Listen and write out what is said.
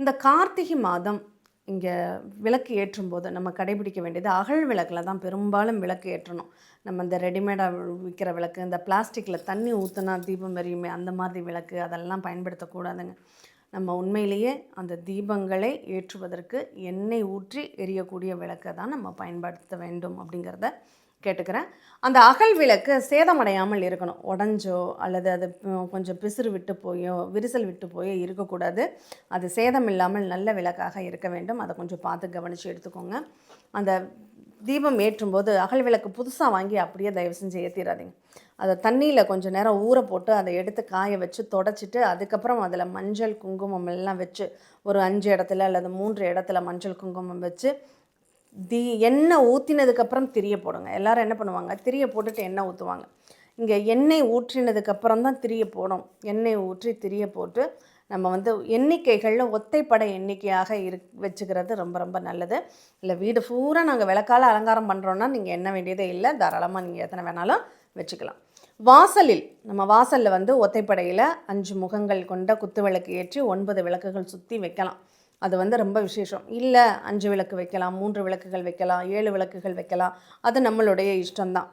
இந்த கார்த்திகை மாதம் இங்கே விளக்கு ஏற்றும் போது நம்ம கடைபிடிக்க வேண்டியது அகல் விளக்கில் தான் பெரும்பாலும் விளக்கு ஏற்றணும். நம்ம இந்த ரெடிமேடாக விற்கிற விளக்கு இந்த பிளாஸ்டிக்கில் தண்ணி ஊற்றினா தீபம் எரியுமே அந்த மாதிரி விளக்கு அதெல்லாம் பயன்படுத்தக்கூடாதுங்க. நம்ம உண்மையிலேயே அந்த தீபங்களை ஏற்றுவதற்கு எண்ணெய் ஊற்றி எரியக்கூடிய விளக்கை தான் நம்ம பயன்படுத்த வேண்டும் அப்படிங்கிறத கேட்டுக்கிறேன். அந்த அகல் விளக்கு சேதமடையாமல் இருக்கணும். உடஞ்சோ அல்லது அது கொஞ்சம் பிசிறு விட்டு போயோ விரிசல் விட்டு போயோ இருக்கக்கூடாது. அது சேதம் இல்லாமல் நல்ல விளக்காக இருக்க வேண்டும். அதை கொஞ்சம் பார்த்து கவனித்து எடுத்துக்கோங்க. அந்த தீபம் ஏற்றும்போது அகல் விளக்கு புதுசாக வாங்கி அப்படியே தயவு செஞ்சு ஏற்றிடாதீங்க அதை தண்ணியில் கொஞ்சம் நேரம் ஊற போட்டு அதை எடுத்து காய வச்சு தொடச்சிட்டு அதுக்கப்புறம் அதில் மஞ்சள் குங்குமம் எல்லாம் வச்சு ஒரு அஞ்சு இடத்துல அல்லது மூன்று இடத்துல மஞ்சள் குங்குமம் வச்சு தி எண்ணெய் ஊற்றினதுக்கப்புறம் திரிய போடுங்க. எல்லோரும் என்ன பண்ணுவாங்க? திரிய போட்டுட்டு எண்ணெய் ஊற்றுவாங்க இங்கே எண்ணெய் ஊற்றினதுக்கப்புறம் தான் திரிய போடும். எண்ணெய் ஊற்றி திரிய போட்டு நம்ம வந்து எண்ணிக்கைகளில் ஒத்தைப்படை எண்ணிக்கையாக இரு வச்சுக்கிறது ரொம்ப ரொம்ப நல்லது. இல்லை வீடு பூரா நாங்கள் விளக்கால் அலங்காரம் பண்ணுறோன்னா நீங்கள் எண்ண வேண்டியதே இல்லை. தாராளமாக நீங்கள் எத்தனை வேணாலும் வச்சுக்கலாம். வாசலில் நம்ம வாசலில் வந்து ஒத்தைப்படையில் அஞ்சு முகங்கள் கொண்ட குத்து விளக்கு ஏற்றி ஒன்பது விளக்குகள் சுற்றி வைக்கலாம். அது வந்து ரொம்ப விசேஷம். இல்லை அஞ்சு விளக்கு வைக்கலாம் மூன்று விளக்குகள் வைக்கலாம் ஏழு விளக்குகள் வைக்கலாம். அது நம்மளுடைய இஷ்டம்தான்.